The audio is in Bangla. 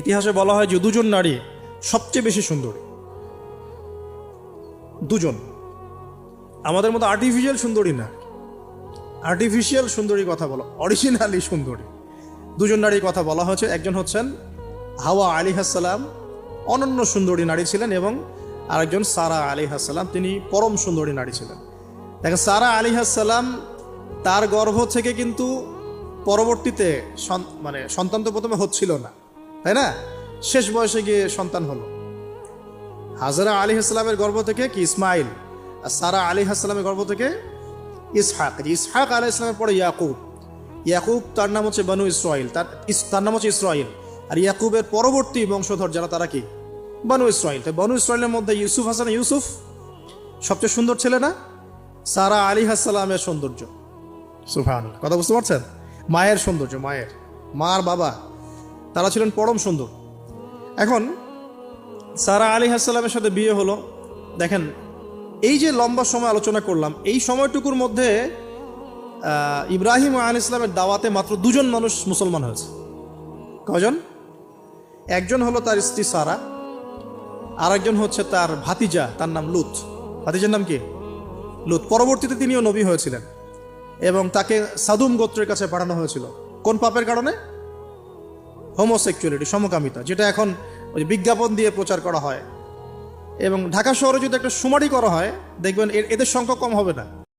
ইতিহাসে বলা হয় যে দুজন নারী সবচেয়ে বেশি সুন্দরী। দুজন। আমাদের মতো আর্টিফিশিয়াল সুন্দরী না। আর্টিফিশিয়াল সুন্দরী কথা বলা অরিজিনালি সুন্দরী। দুজন নারীর কথা বলা হয়েছে, একজন হচ্ছেন হাওয়া আলী হাসালাম অনন্য সুন্দরী নারী ছিলেন এবং আরেকজন সারা আলী হাসালাম তিনি পরম সুন্দরী নারী ছিলেন। দেখেন, সারা আলী হাসালাম তার গর্ভ থেকে কিন্তু পরবর্তীতে মানে সন্তান তো প্রথমে হচ্ছিল না। তাই না? শেষ বয়সে গিয়ে সন্তান হলো। হাজরা আলী হাসলামের গর্ভ থেকে কি ইসমাইল? আর সারা আলী হাসলামের গর্ভ থেকে ইসহাক। ইসহাক আলী ইসলামের পরে ইয়াকুব। ইয়াকুব, তার নাম হচ্ছে বানু ইসরাইল। তার তার নাম হচ্ছে ইসরাইল। আর ইয়াকুবের পরবর্তী বংশধর যারা, তারা কি? বানু ইসরাইল। তাই বানু ইসরাইলের মধ্যে ইউসুফ হাসান, ইউসুফ সবচেয়ে সুন্দর ছেলে না? সারা আলী হাসালামের সৌন্দর্য। সুফান কথা বুঝতে পারছেন? মায়ের সৌন্দর্য, মায়ের। মার বাবা। তারা ছিলেন পরম সুন্দর। এখন সারা আলী হাসালামের সাথে বিয়ে হলো। দেখেন, এই যে লম্বা সময় আলোচনা করলাম, এই সময়টুকুর মধ্যে ইব্রাহিম আল ইসলামের দাওয়াতে মাত্র দুজন মানুষ মুসলমান হয়েছে। কজন একজন হলো তার স্ত্রী সারা আর একজন হচ্ছে তার ভাতিজা, তার নাম লুত। ভাতিজার নাম কি? লুত। পরবর্তীতে তিনিও নবী হয়েছিলেন এবং তাকে সাদুম গোত্রের কাছে পাঠানো হয়েছিল। কোন পাপের কারণে? হোমোসেক্সুয়ালিটি সমকামিতা, যেটা এখন ওই বিজ্ঞাপন দিয়ে প্রচার করা হয়। এবং ঢাকা শহরে যদি একটা সুমারি করা হয়, দেখবেন এদের সংখ্যা কম হবে না।